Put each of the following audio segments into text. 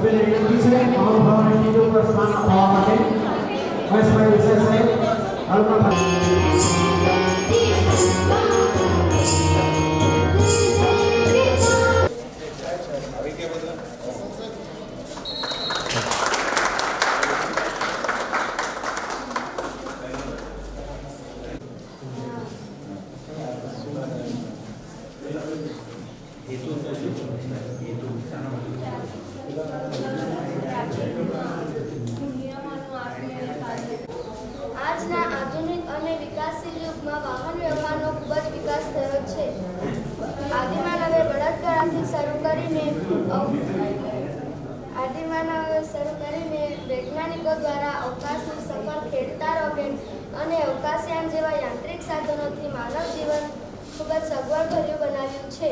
સભ્યને વિનંતી છે મહાનુભાવોને ટીવી ઉપર સ્થાન આપવા માટે મહેશભાઈ વિશેષે હાલમાં આજના આધુનિક અને વિકાસશીલ યુગમાં વાહન વ્યવહારનો ખૂબ જ વિકાસ થયો છે આદિમાનવે બળાત્કારથી શરૂ કરીને અવ- શરૂ કરીને વૈજ્ઞાનિકો દ્વારા અવકાશનું સફળ ખેડતા રોકેટ અને અવકાશયાન જેવા યાંત્રિક સાધનોથી માનવ જીવન ખૂબ જ સગવડભર્યું બનાવ્યું છે.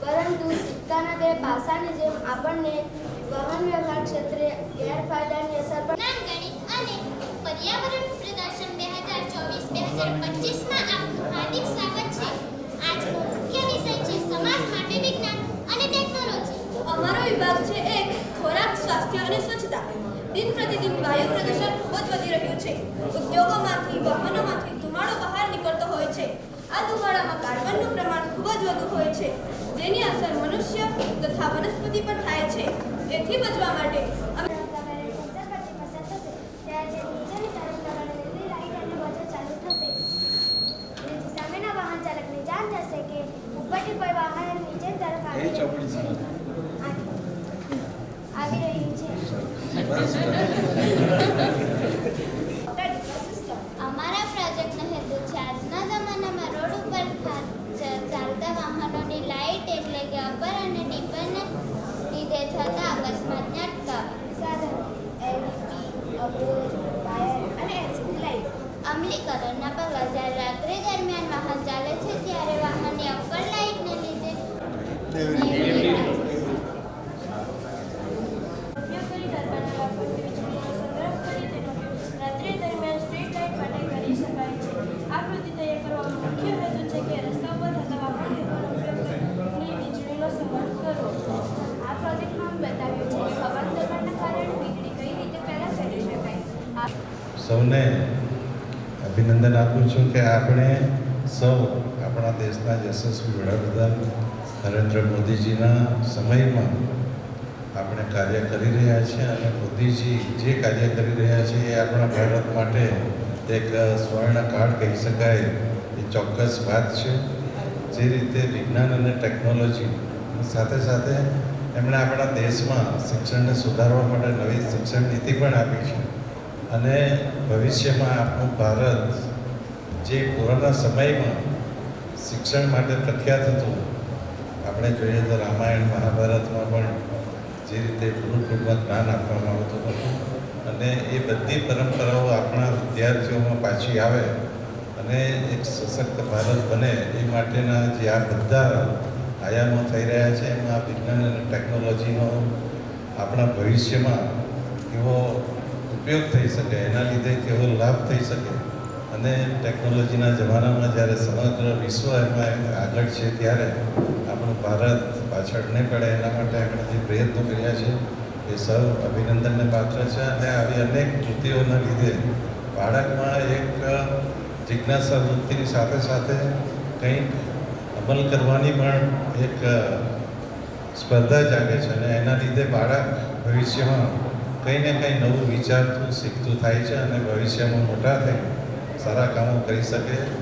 પરંતુ સિક્કાના બે પાસાની જેમ આપણને વાહન વ્યવહાર ક્ષેત્રે ગેરફાયદાની દિન પ્રતિદિન વાયુ પ્રદૂષણ ખૂબ જ વધી રહ્યું છે. ઉદ્યોગોમાંથી, વાહનોમાંથી ધુમાડો બહાર નીકળતો હોય છે. આ ધુમાડામાં કાર્બનનું પ્રમાણ ખૂબ જ વધુ હોય છે, જેની અસર મનુષ્ય તથા વનસ્પતિ પર થાય છે. તેથી બચવા માટે અમે સામેના વાહન ચાલકને જાણ થશે કે ઉપરથી કોઈ વાહન નીચે તરફ આવી રહ્યું આવી રહ્યું છે. અમારા પ્રોજેક્ટનો હેતુ છે આજના જમાનામાં રોડ ઉપર ચાલતા વાહનોની લાઇટ એટલે કે અપર અને ડિપરને લીધે થતા અકસ્માતને અટકાવવા. સાધનો એલઈડી અવરોધ વાયર અને એલસીડી લાઇટ. અમલીકરણના પગલા જ્યારે રાત્રિ દરમિયાન વાહન ચાલે છે ત્યારે વાહનની અપર લાઇટને લીધે ઉપયોગ કરી દરમિયાન લાખોની વીજળીનો સંગ્રહ કરી તેનો ઉપયોગ રાત્રિ દરમિયાન સ્ટ્રીટ લાઇટ માટે કરી શકાય છે આ કૃતિ તૈયાર કરવાનો મુખ્ય હેતુ છે કે રસ્તા ઉપર થતા વાહન વ્યવહારનો ઉપયોગની વીજળીનો સંગ્રહ કરવો આ પ્રોજેક્ટમાં બતાવ્યું છે કે હવામાન દબાણના કારણે વીજળી કઈ રીતે પેદા કરી શકાય આ સૌને અભિનંદન આપું છું કે આપણે સૌ આપણા દેશના યશસ્વી વડાપ્રધાન નરેન્દ્ર મોદીજીના સમયમાં આપણે કાર્ય કરી રહ્યા છીએ અને મોદીજી જે કાર્ય કરી રહ્યા છે એ આપણા ભારત માટે એક સ્વર્ણકાળ કહી શકાય. એ ચોક્કસ વાત છે. જે રીતે વિજ્ઞાન અને ટેકનોલોજી સાથે સાથે એમણે આપણા દેશમાં શિક્ષણને સુધારવા માટે નવી શિક્ષણ નીતિ પણ આપી છે. અને ભવિષ્યમાં આપણું ભારત જે કોરોના સમયમાં શિક્ષણ માટે પ્રખ્યાત હતું, આપણે જોઈએ તો રામાયણ, મહાભારતમાં પણ જે રીતે ગુરુકુળમાં જ્ઞાન આપવામાં આવતું હતું અને એ બધી પરંપરાઓ આપણા વિદ્યાર્થીઓમાં પાછી આવે અને એક સશક્ત ભારત બને એ માટેના જે આ બધા આયામો થઈ રહ્યા છે, એમાં વિજ્ઞાન અને ટેકનોલોજીનો આપણા ભવિષ્યમાં કેવો ઉપયોગ થઈ શકે, એના લીધે કેવો લાભ થઈ શકે. અને ટેકનોલોજીના જમાનામાં જ્યારે સમગ્ર વિશ્વ એમાં આગળ છે ત્યારે આપણું ભારત પાછળ નહીં પડે, એના માટે આપણે જે પ્રયત્નો કર્યા છે, એ સૌ અભિનંદનને પાત્ર છે. અને આવી અનેક કૃતિઓના લીધે બાળકમાં એક જિજ્ઞાસા વૃત્તિની સાથે સાથે કંઈક અમલ કરવાની પણ એક સ્પર્ધા જાગે છે. અને એના લીધે બાળક ભવિષ્યમાં કંઈ ને કંઈ નવું વિચારતું, શીખતું થાય છે અને ભવિષ્યમાં મોટા થઈ સારા કામો કરી શકે.